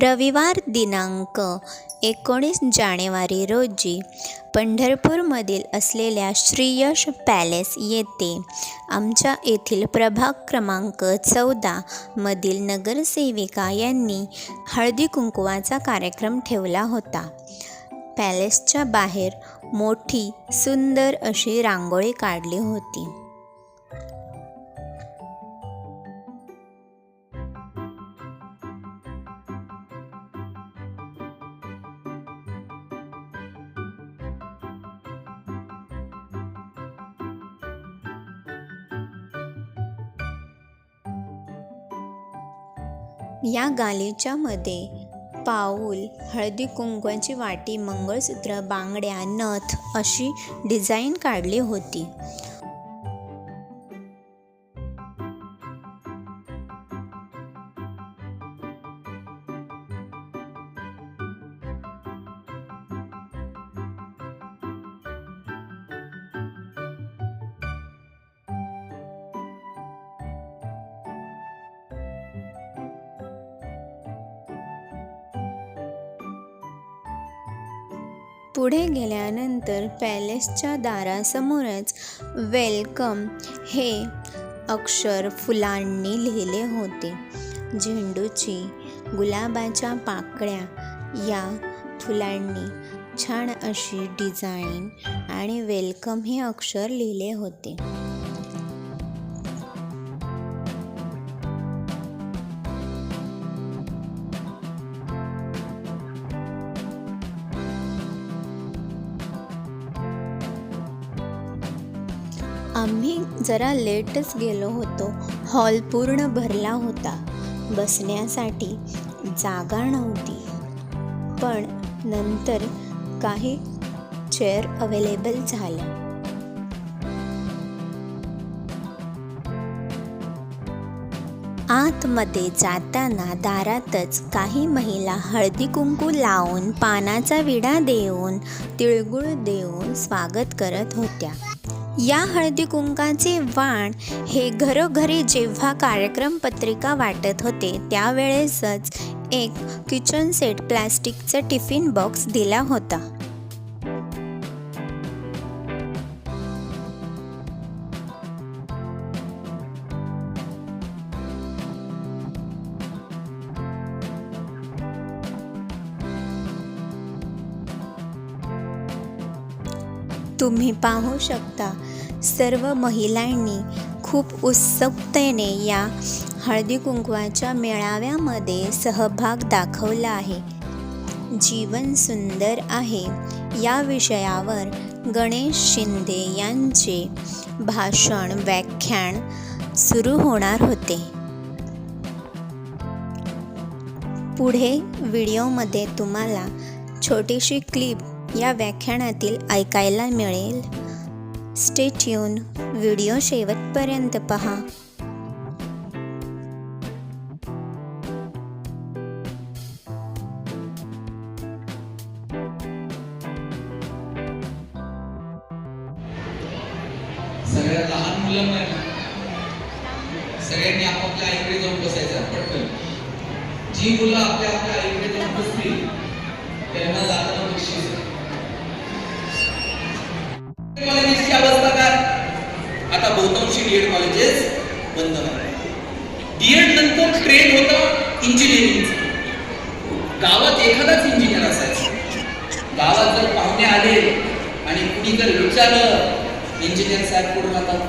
रविवार दिनांक एकोणीस जानेवारी रोजी पंढरपूरमधील असलेल्या श्रीयश पॅलेस येथे आमच्या येथील प्रभाग क्रमांक चौदा मधील नगरसेविका यांनी हळदी कुंकवाचा कार्यक्रम ठेवला होता. पॅलेसच्या बाहेर मोठी सुंदर अशी रांगोळी काढली होती. या गालिच्या मध्ये पाऊल हळदी कुंकवाची वाटी मंगळसूत्र बांगड्या नथ अशी डिझाईन काढली होती. पुढे गेल्यानंतर पॅलेसच्या दारासमोरच वेलकम हे अक्षर फुलांनी लिहिले होते. झेंडूची गुलाबाच्या पाकळ्या या फुलांनी छान अशी डिझाईन आणि वेलकम हे अक्षर लिहिले होते. जरा लेटच गेलो होतो. हॉल पूर्ण भरला होता. बसण्यासाठी जागा नव्हती. पण नंतर काही चेअर अवेलेबल झाल्या. आतमध्ये जाताना दारातच काही महिला हळदी कुंकू लावून पानाचा विडा देऊन तिळगुळ देऊन स्वागत करत होत्या. या हळदी कुंकाचे वाण हे घरोघरी जेव्हा कार्यक्रम पत्रिका वाटत होते त्यावेळेसच एक किचन सेट प्लॅस्टिकचा टिफिन बॉक्स दिला होता. तुम्ही पाहू शकता. सर्व महिलांनी खूप उत्सुकतेने या हळदी कुंकवाच्या मेळाव्यामध्ये सहभाग दाखवला आहे. जीवन सुंदर आहे. या विषयावर गणेश शिंदे यांचे भाषण व्याख्यान सुरू होणार होते. पुढे व्हिडिओमध्ये तुम्हाला छोटीशी क्लिप या व्याख्यानातील ऐकायला मिळेल. स्टे ट्यून व्हिडिओ शेवटपर्यंत पहा. सगळ्या लहान मुलं सगळ्यांनी आपापल्या आईकडे जाऊन बसायचं पटकन. जी मुलं आपल्या आपल्या आईकडे जाऊन बसतील त्यांना जाता कॉलेजेसची अवस्था काय? आता बहुतांशी डीएड कॉलेजेस बंद डीएड नंतर ट्रेन होता इंजिनिअरिंगचं गावात एखादाच इंजिनियर असायचा. गावात जर पाहुणे आले आणि कुणी जर विचारलं इंजिनियर साहेब कुठून राहतात?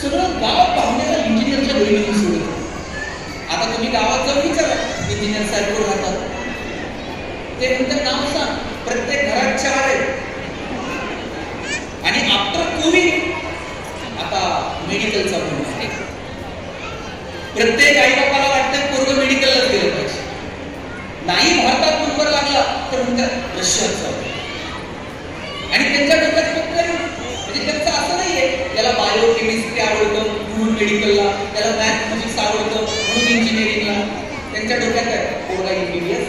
सगळं गाव पाहुण्याला इंजिनियरच्या बहिणीने सोडत आता तुम्ही गावात जाऊन विचारा इंजिनियर साहेब कुठून राहतात? ते म्हणतात नाव सांग. प्रत्येक घरात चार आहेत. आफ्टर कोविड आता मेडिकलचा पण आहे. प्रत्येक आई बापाला वाटतं पोरग मेडिकललाच गेलं पाहिजे. नाही भारतात नंबर लागला तर म्हणतात रशियाचा आणि त्यांच्या डोक्यात फक्त म्हणजे त्यांचं असं नाहीये. त्याला बायो केमिस्ट्री आवडतं म्हणून मेडिकलला त्याला मॅथ फिजिक्स आवडतं म्हणून इंजिनिअरिंगला त्यांच्या डोक्यात आहे पोरगा एमबीबीएस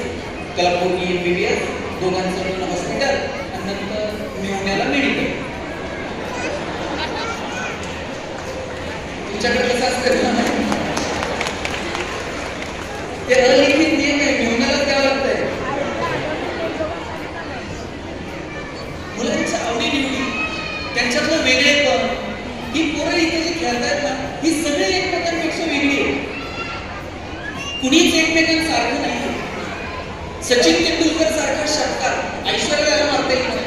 त्याला पोरगी एमबीबीएस दोघांचं हॉस्पिटल आणि नंतर मिळवण्याला मेडिकल तुमच्याकडे कसं असतं? ते अलिखित नियम आहे मेहनतच द्यावं लागतंय. मुलांच्या आवडी निवडी त्यांच्यातलं वेगळे पण ही पोरं इथे जी खेळतायत ना ही सगळी एकमेकांपेक्षा वेगळी आहे कुणीच एकमेकांसारखं नाही. सचिन तेंडुलकर सारखा षटकार ऐश्वर्याला मारता येईल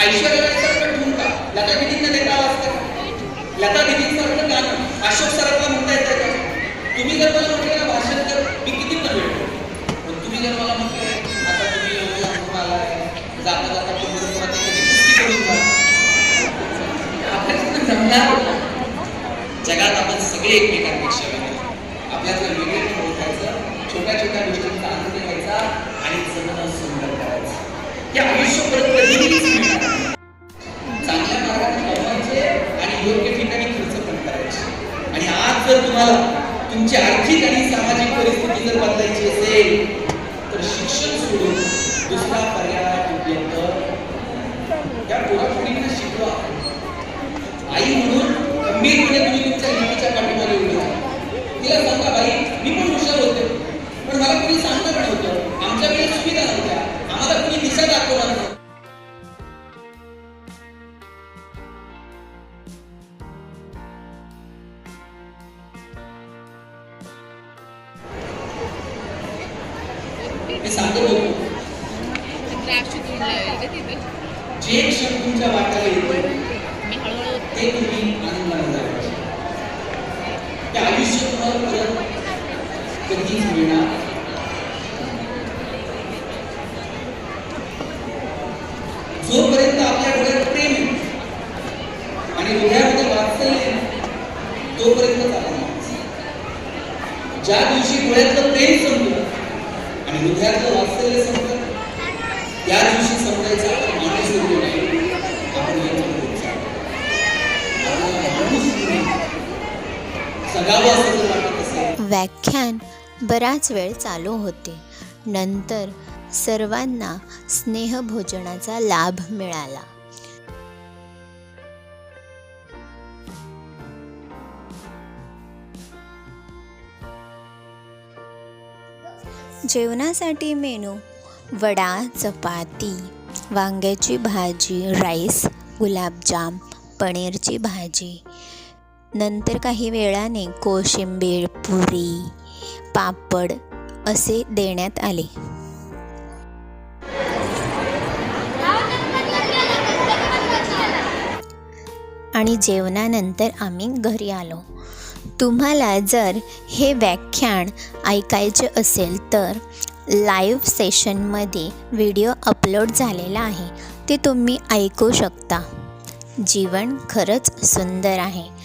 ऐश्वर्याला ठेवून का लता कितींना देता असतात लता दिदींसारखं गाणं. अशोक सरांना म्हणता येतं का? तुम्ही जर मला म्हटलं ना भाषण तर मी किती पण वेळ पण तुम्ही जर मला म्हटलं आता तुम्ही एवढं लांबून आलाय जाता जाता पंढरपुरात एखादी कुस्ती करून जा. आपल्याला जमणार जगात आपण सगळे एकमेकांपेक्षा वेगळे. आपल्यातलं वेगळे ओळखायचं छोट्या छोट्या गोष्टींचा आनंद घ्यायचा आणि जगणं सुंदर करायचं. हे आयुष्य तुमच्या वाट्याला येतो मी हळूहळू ते तुम्ही आनंदाने जगायचे ते आयुष्य तुम्हाला परत कधीच मिळणार. जोपर्यंत आपल्या डोळ्यात प्रेम आणि डोळ्यामध्ये वात्सल्य आहे, तोपर्यंत चालणार ज्या दिवशी डोळ्यातलं प्रेम संपलं आणि हृदयातलं वात्सल्य संपलं त्या दिवशी समजायचं आपण माणूस उरलो नाही आपण यंत्र होत चाललो. आपल्याला माणूस म्हणून जगावं असं जर वाटत असेल व्याख्यान बराच वेळ चालू होते. नंतर सर्वांना स्नेहभोजनाचा लाभ मिळाला. जेवणासाठी मेनू वडा चपाती वांग्याची भाजी राईस गुलाबजाम पनीरची भाजी नंतर काही वेळाने कोशिंबीर पुरी पापड असे देण्यात आले. आणि जेवणानंतर आम्ही घरी आलो. तुम्हाला जर हे व्याख्यान ऐकायचे असेल तर लाईव्ह सेशनमध्ये व्हिडिओ अपलोड झालेला आहे. ते तुम्ही ऐकू शकता. जीवन खरंच सुंदर आहे.